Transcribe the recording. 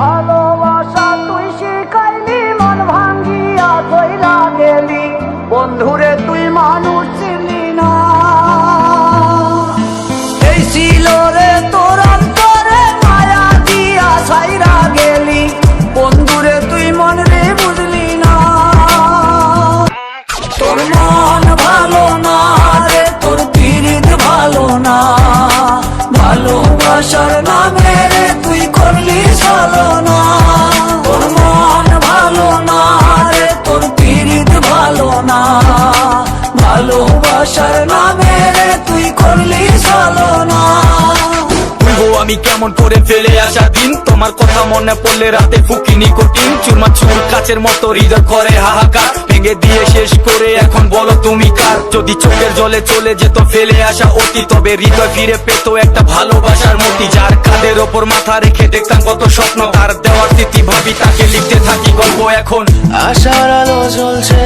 ভালোবাসা তুই শিখাইলি, মন ভাঙ্গিয়া কইরা গেলি। বন্ধুরে, তুই মানুষ ছিলি না। এই ছিল রে তোর অন্তরে মায়া দিয়া ছাইরা গেলি। বন্ধুরে, তুই মন রে বুঝলি না। তোর মন ভালো না রে, তোর পিরিত ভালো না। ভালোবাসার ভালোবাসার নামে তুই করলি চলো না। আমি কেমন করে ফেলে আসা দিন? তোমার কথা মনে পড়লে রাতে ফুকি নিকোটিন। চুরমা চুর কাচের মতো হৃদয় করে হাহাকার। ভেঙে দিয়ে শেষ করে এখন বলো তুমি কার? যদি চোখের জলে চলে যেত ফেলে আসা অতি তবে হৃদয় ফিরে পেত একটা ভালোবাসার মতি যার কাঁধের ওপর মাথা রেখে দেখতাম কত স্বপ্ন। তার দেওয়ার স্মৃতি ভাবি তাকে লিখতে থাকি গল্প এখন। আশার আলো জ্বলছে।